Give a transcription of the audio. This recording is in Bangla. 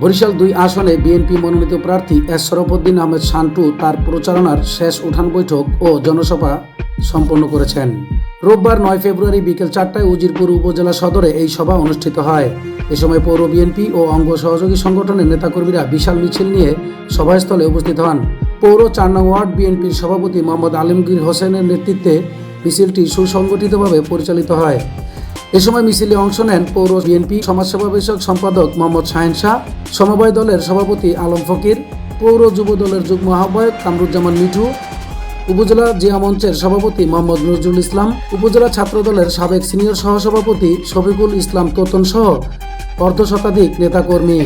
বরিশাল দুই আসনে বিএনপি মনোনীত প্রার্থী এস শরফুদ্দিন আহমেদ শান্টু তার প্রচারণার শেষ উঠান বৈঠক ও জনসভা সম্পন্ন করেছেন। রোববার নয় ফেব্রুয়ারি বিকেল চারটায় উজিরপুর উপজেলা সদরে এই সভা অনুষ্ঠিত হয়। এ সময় পৌর বিএনপি ও অঙ্গ সহযোগী সংগঠনের নেতাকর্মীরা বিশাল মিছিল নিয়ে সভাস্থলে উপস্থিত হন। পৌর চার নং ওয়ার্ড বিএনপির সভাপতি মোহাম্মদ আলমগীর হোসেনের নেতৃত্বে মিছিলটি সুসংগঠিতভাবে পরিচালিত হয়। এ সময় মিছিলে অংশ নেন পৌর বিএনপি সমাজসেবা বিষয়ক সম্পাদক মোহাম্মদ শাহেন শাহ, সমবায় দলের সভাপতি আলম ফকির, পৌর যুব দলের যুগ্ম আহ্বায়ক কামরুজ্জামান মিঠু, উপজেলা জিয়া মঞ্চের সভাপতি মোহাম্মদ নজরুল ইসলাম, উপজেলা ছাত্র দলের সাবেক সিনিয়র সহসভাপতি শফিকুল ইসলাম তোতন সহ অর্ধ শতাধিক নেতাকর্মী।